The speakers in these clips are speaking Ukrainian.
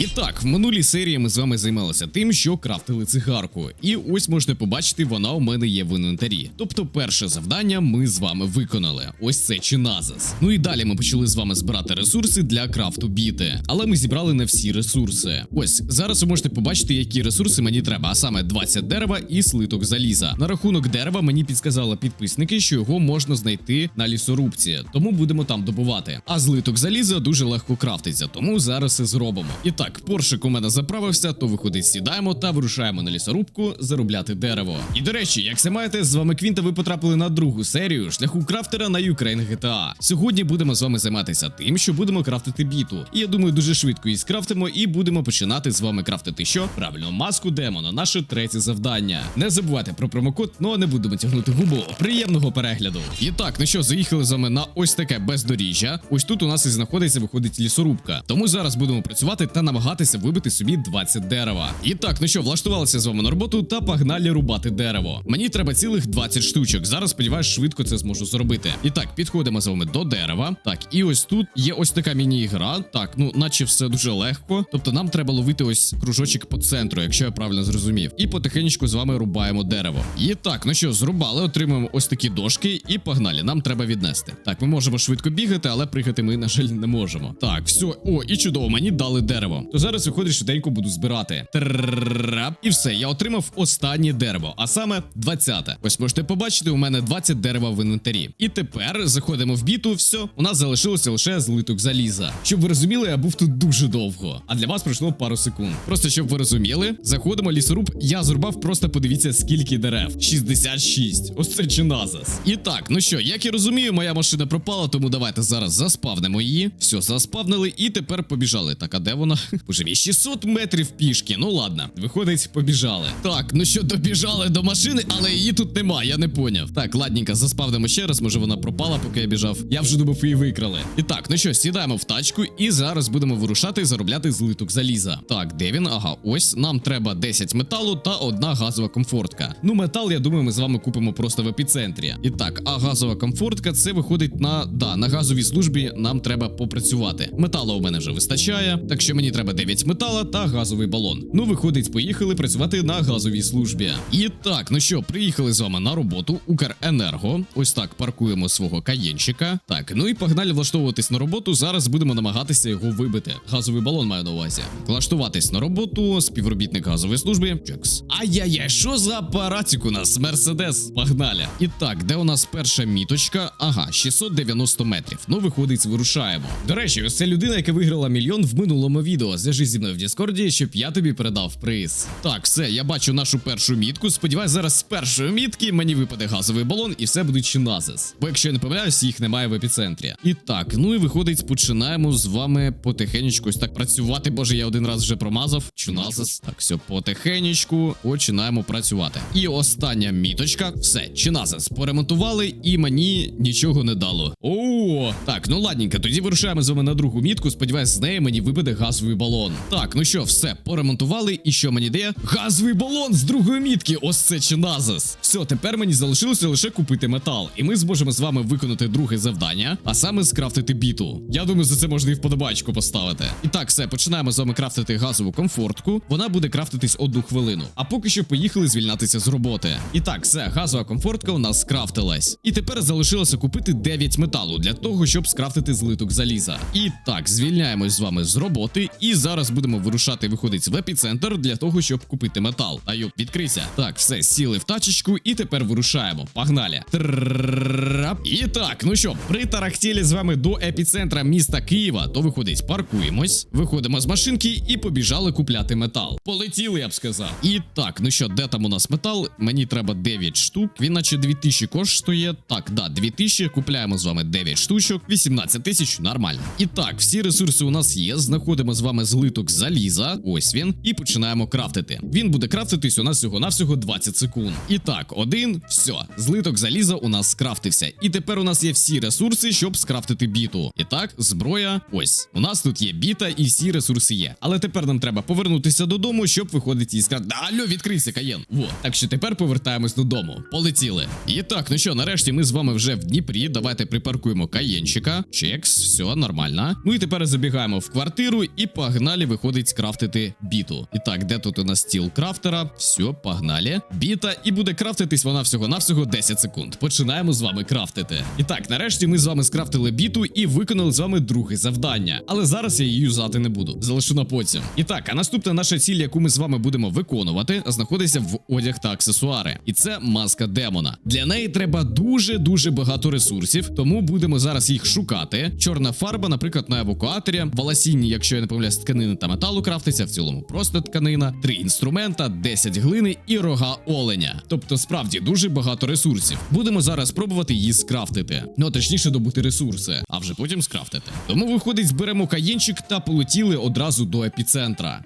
І так, в минулій серії ми з вами займалися тим, що крафтили цигарку. І ось можете побачити, вона у мене є в інвентарі. Тобто, перше завдання ми з вами виконали. Ось це чиназис. Ну і далі ми почали з вами збирати ресурси для крафту біти. Але ми зібрали не всі ресурси. Ось зараз ви можете побачити, які ресурси мені треба, а саме 20 дерева і слиток заліза. На рахунок дерева мені підсказали підписники, що його можна знайти на лісорубці, тому будемо там добувати. А злиток заліза дуже легко крафтиться, тому зараз це зробимо. І так, поршик у мене заправився, то виходить, сідаємо та вирушаємо на лісорубку заробляти дерево. І до речі, як це маєте, з вами Квінта, ви потрапили на другу серію шляху крафтера на Ukraine GTA. Сьогодні будемо з вами займатися тим, що будемо крафтити біту. І я думаю, дуже швидко її скрафтимо і будемо починати з вами крафтити що? Правильно, маску демона, наше третє завдання. Не забувайте про промокод, ну а не будемо тягнути губу. Приємного перегляду. І так, ну що, заїхали з вами на ось таке бездоріжжя. Ось тут у нас і знаходиться, виходить лісорубка. Тому зараз будемо працювати та намагатися вибити собі 20 дерева. І так, ну що, влаштувалися з вами на роботу та погнали рубати дерево. Мені треба цілих 20 штучок. Зараз сподіваюсь, швидко це зможу зробити. І так, підходимо з вами до дерева. Так, і ось тут є ось така міні-ігра. Так, ну наче все дуже легко. Тобто нам треба ловити ось кружочок по центру, якщо я правильно зрозумів. І потихеньку з вами рубаємо дерево. І так, ну що, зрубали, отримуємо ось такі дошки і погнали. Нам треба віднести. Так, ми можемо швидко бігати, але пригати ми, на жаль, не можемо. Так, все, о, і чудово, мені дали дерево. То зараз виходить, швиденько буду збирати. Тррррррап. І все, я отримав останнє дерево, а саме 20. Ось можете побачити, у мене 20 дерева в інвентарі. І тепер заходимо в біту. Все, у нас залишилося лише злиток заліза. Щоб ви розуміли, я був тут дуже довго. А для вас пройшло пару секунд. Просто щоб ви розуміли, заходимо лісоруб. Я зрубав, просто подивіться, скільки дерев. 66. Ось це чиназас. І так, ну що, як я розумію, моя машина пропала, тому давайте зараз заспавнимо її. Все, заспавнили, і тепер побіжали. Так, а де вона? Мій 600 метрів пішки. Ну ладно, виходить, побіжали. Так, ну що, добіжали до машини, але її тут нема, я не поняв. Так, ладненько, заспавнимо ще раз. Може вона пропала, поки я біжав. Я вже думав, її викрали. І так, ну що, сідаємо в тачку, і зараз будемо вирушати і заробляти злиток заліза. Так, де він? Ага, ось нам треба 10 металу та одна газова комфортка. Ну, метал, я думаю, ми з вами купимо просто в епіцентрі. І так, а газова комфортка це виходить на да, на газовій службі. Нам треба попрацювати. Металу у мене вже вистачає, так що мені треба 9 метала та газовий балон. Ну, виходить, поїхали працювати на газовій службі. І так, ну що, приїхали з вами на роботу. Укренерго. Ось так паркуємо свого каєнчика. Так, ну і погнали влаштовуватись на роботу. Зараз будемо намагатися його вибити. Газовий балон маю на увазі. Влаштуватись на роботу, співробітник газової служби. Чекс. Ай-яй-яй, що за апаратик у нас? Мерседес. Погнали. І так, де у нас перша міточка? Ага, 690 метрів. Ну, виходить, вирушаємо. До речі, ось це людина, яка виграла мільйон в минулому відео. Зв'яжись зі мною в Діскорді, щоб я тобі передав приз. Так, все, я бачу нашу першу мітку. Сподіваюсь, зараз з першої мітки мені випаде газовий балон і все буде чиназис. Бо якщо я не помиляюсь, їх немає в епіцентрі. І так, ну і виходить, починаємо з вами потихенечку ось так працювати. Боже, я один раз вже промазав. Чиназис. Так, все, потихенечку починаємо працювати. І остання міточка. Все, чиназис. Поремонтували, і мені нічого не дало. О, так, ну ладненько, тоді вирушаємо з вами на другу мітку. Сподіваюсь, з неї мені випаде газовий балон. Так, ну що, все, поремонтували. І що мені дає? Газовий балон з другої мітки. Ось це чиназис. Все, тепер мені залишилося лише купити метал. І ми зможемо з вами виконати друге завдання, а саме скрафтити біту. Я думаю, за це можна і вподобачку поставити. І так, все, починаємо з вами крафтити газову комфортку. Вона буде крафтитись одну хвилину. А поки що поїхали звільнятися з роботи. І так, все, газова комфортка у нас скрафтилась. І тепер залишилося купити 9 металу для того, щоб скрафтити злиток заліза. І так, звільняємось з вами з роботи. І зараз будемо вирушати, виходить в епіцентр для того, щоб купити метал. Аю, відкрийся. Так, все, сіли в тачечку, і тепер вирушаємо. Погнали. І так, ну що, притарахтіли з вами до епіцентра міста Києва, то виходить, паркуємось, виходимо з машинки і побіжали купляти метал. Полетіли, я б сказав. І так, ну що, де там у нас метал? Мені треба 9 штук. Він наче 2000 коштує. Так, да, 2000. Купляємо з вами 9 штучок, 18 тисяч, нормально. І так, всі ресурси у нас є. Знаходимо з вами злиток заліза. Ось він. І починаємо крафтити. Він буде крафтитись у нас всього-навсього 20 секунд. І так, один, все. Злиток заліза у нас скрафтився. І тепер у нас є всі ресурси, щоб скрафтити біту. І так, зброя. Ось. У нас тут є біта і всі ресурси є. Але тепер нам треба повернутися додому, щоб виходити і сказати. Алло, відкрийся, каєн. Во. Так що тепер повертаємось додому. Полетіли. І так, ну що, нарешті ми з вами вже в Дніпрі. Давайте припаркуємо каєнчика. Чекс, все нормально. Ну і тепер забігаємо в квартиру і погнали, виходить скрафтити біту. І так, де тут у нас стіл крафтера? Все, погнали. Біта, і буде крафтитись вона всього-навсього 10 секунд. Починаємо з вами крафтити. І так, нарешті ми з вами скрафтили біту і виконали з вами друге завдання. Але зараз я її юзати не буду. Залишу на потім. І так, а наступна наша ціль, яку ми з вами будемо виконувати, знаходиться в одяг та аксесуари. І це маска демона. Для неї треба дуже дуже багато ресурсів, тому будемо зараз їх шукати. Чорна фарба, наприклад, на евакуаторі, волосінні, якщо я не помиляюсь, з тканини та металу крафтиться, в цілому просто тканина, три інструмента, 10 глини і рога оленя. Тобто, справді дуже багато ресурсів. Будемо зараз спробувати її скрафтити. Ну точніше добути ресурси, а вже потім скрафтити. Тому виходить, зберемо каєнчик та полетіли одразу до епіцентра.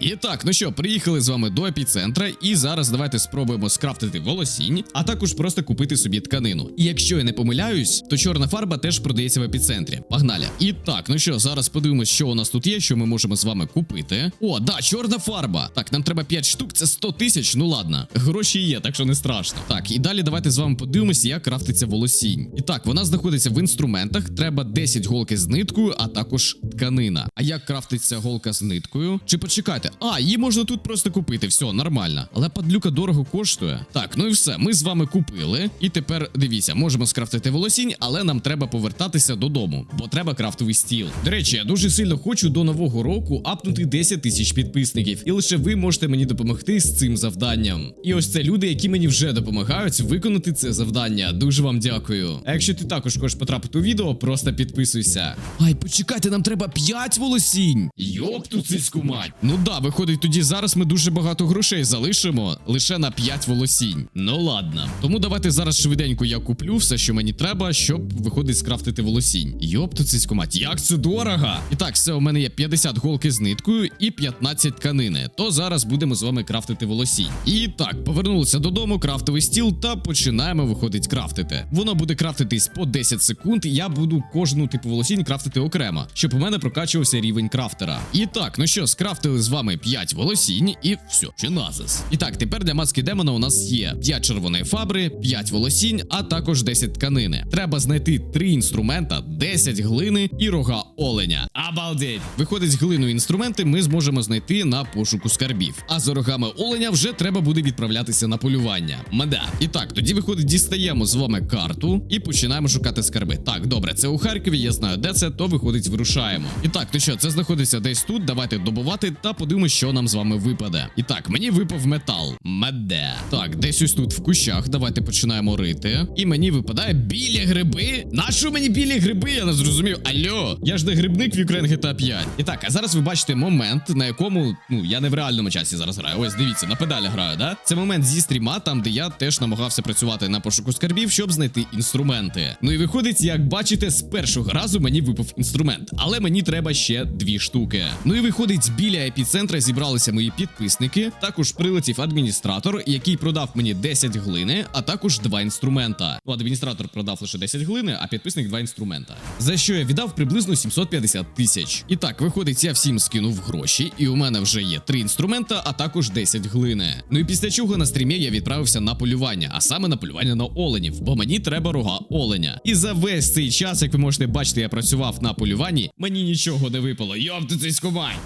І так, ну що, приїхали з вами до епіцентра, і зараз давайте спробуємо скрафтити волосінь, а також просто купити собі тканину. І якщо я не помиляюсь, то чорна фарба теж продається в епіцентрі. Погнали. І так, ну що, зараз подивимось, що у нас тут є, що ми можемо з вами купити. О, да, чорна фарба. Так, нам треба 5 штук, це 100 тисяч. Ну ладно, гроші є, так що не страшно. Так, і далі давайте з вами подивимося, як крафтиться волосінь. І так, вона знаходиться в інструментах. Треба 10 голки з ниткою, а також тканина. А як крафтиться голка з ниткою? Чи почекайте? А, її можна тут просто купити. Все, нормально. Але падлюка дорого коштує. Так, ну і все. Ми з вами купили. І тепер дивіться, можемо скрафтити волосінь, але нам треба повертатися додому, бо треба крафтовий стіл. До речі, я дуже сильно хочу до нового року апнути 10 тисяч підписників, і лише ви можете мені допомогти з цим завданням. І ось це люди, які мені вже допомагають виконати це завдання. Дуже вам дякую. А якщо ти також хочеш потрапити у відео, просто підписуйся. Ай, почекайте, нам треба 5 волосінь. Йоп, тут цицьку мать. Ну да, виходить, тоді зараз ми дуже багато грошей залишимо лише на 5 волосінь. Ну ладно. Тому давайте зараз швиденько я куплю все, що мені треба, щоб виходить скрафтити волосінь. Йоп, тут цицьку мать, як це дорого. І так, все, у мене є 50 голки з ниткою і 15 тканини. То зараз будемо з вами крафтити волосінь. І так, повернулися додому, крафтовий стіл та починаємо виходить крафтити. Воно буде крафтитись по 10 секунд. Я буду кожну типу волосінь крафтити окремо, щоб у мене прокачувався рівень крафтера. І так, ну що, скрафтили з вами 5 волосінь, і все, чи назис. І так, тепер для маски демона у нас є 5 червоної фабри, 5 волосінь, а також 10 тканини. Треба знайти 3 інструмента, 10 глини і рога оленя. Обалдеть! Виходить, глину інструменти ми зможемо знайти на пошуку скарбів. А за рогами оленя вже треба буде відправлятися на полювання. Мада. І так, тоді виходить, дістаємо з вами карту і починаємо шукати скарби. Так, добре, це у Харкові, я знаю, де це, то виходить, вирушаємо. І так, то що, це знаходиться десь тут. Давайте добувати та подивимося, що нам з вами випаде. І так, мені випав метал. Меде. Так, десь ось тут в кущах. Давайте починаємо рити. І мені випадає білі гриби. Нащо мені білі гриби? Я не зрозумів. Альо, я ж не грибник в Ukraine GTA 5. І так, а зараз ви бачите момент, на якому ну я не в реальному часі зараз граю. Ось дивіться, на педалі граю, да? Це момент зі стріма, там де я теж намагався працювати на пошуку скарбів, щоб знайти інструменти. Ну і виходить, як бачите, з першого разу мені випав інструмент, але мені треба ще дві штуки. Ну і виходить, біля епіцентра зібралися мої підписники. Також прилетів адміністратор, який продав мені 10 глини, а також два інструмента. Ну, адміністратор продав лише 10 глини, а підписник два інструмента. За що я віддав приблизно 750 тисяч. І так, виходить, я всім скинув гроші, і у мене вже є три інструмента, а також 10 глини. Ну і після чого на стрімі я відправився на полювання, а саме на полювання на оленів, бо мені треба рога оленя. І за весь цей час, як ви можете бачити, я працював на полюванні, мені нічого не випало. Йоп, ти цей!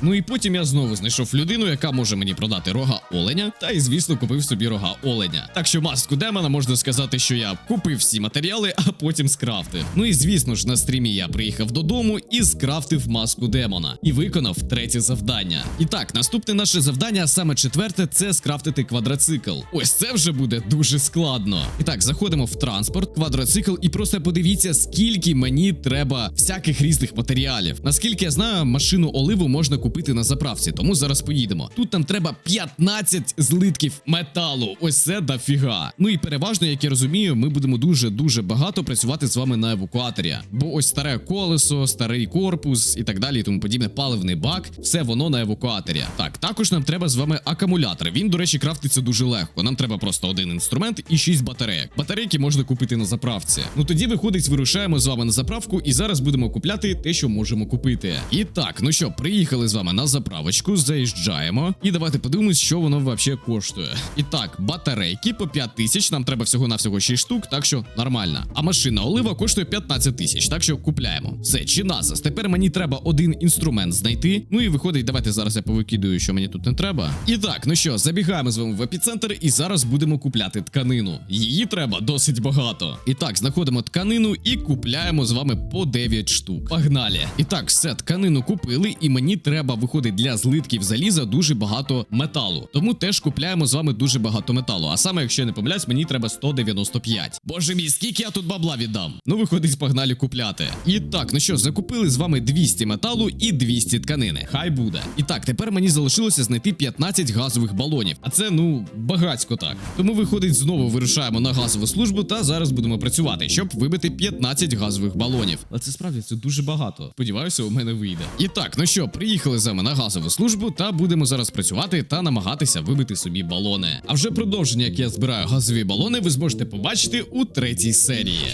Ну і потім я знову знайшов людину, яка може мені продати рога оленя, та й звісно купив собі рога оленя. Так що маску демона можна сказати, що я купив всі матеріали, а потім скрафтив. Ну і звісно ж, на стрімі я приїхав додому і скрафтив маску демона і виконав третє завдання. І так, наступне наше завдання, а саме четверте, це скрафтити квадроцикл. Ось це вже буде дуже складно. І так, заходимо в транспорт, квадроцикл, і просто подивіться, скільки мені треба всяких різних матеріалів. Наскільки я знаю, машину оливу можна купити на заправці, тому зараз поїдемо. Тут нам треба 15 злитків металу. Ось це дофіга. Ну і переважно, як я розумію, ми будемо дуже дуже багато працювати з вами на евакуаторі. Бо ось старе колесо, старий корпус і так далі, і тому подібне, паливний бак, все воно на евакуаторі. Так, також нам треба з вами акумулятор. Він, до речі, крафтиться дуже легко. Нам треба просто один інструмент і 6 батарейок. Батарейки можна купити на заправці. Ну тоді виходить, вирушаємо з вами на заправку, і зараз будемо купляти те, що можемо купити. І так, ну що, приїхали з вами на заправочку, заїжджаємо. І давайте подивимось, що воно взагалі коштує. І так, батарейки по 5 тисяч. Нам треба всього на всього 6 штук, так що нормально. А машина олива коштує 15 тисяч, так що купляємо. Все, чи назас. Тепер мені треба один інструмент знайти. Ну і виходить, давайте зараз я повикидую, що мені тут не треба. І так, ну що, забігаємо з вами в епіцентр, і зараз будемо купляти тканину. Її треба досить багато. І так, знаходимо тканину і купляємо з вами по 9 штук. Погнали! І так, все, тканину купили, і мені треба виходить для злитків заліза дуже багато металу. Тому теж купляємо з вами дуже багато металу. А саме, якщо я не помиляюсь, мені треба 195. Боже мій, скільки я тут бабла віддам? Ну, виходить, погнали купляти. І так, ну що, закупили з вами 200 металу і 200 тканини. Хай буде. І так, тепер мені залишилося знайти 15 газових балонів. А це ну багацько так. Тому виходить, знову вирушаємо на газову службу та зараз будемо працювати, щоб вибити 15 газових балонів. Але це справді це дуже багато. Сподіваюся, у мене вийде. І так, ну що, приїхали з вами на газову службу та будемо зараз працювати та намагатися вибити собі балони. А вже продовження, як я збираю газові балони, ви зможете побачити у третій серії.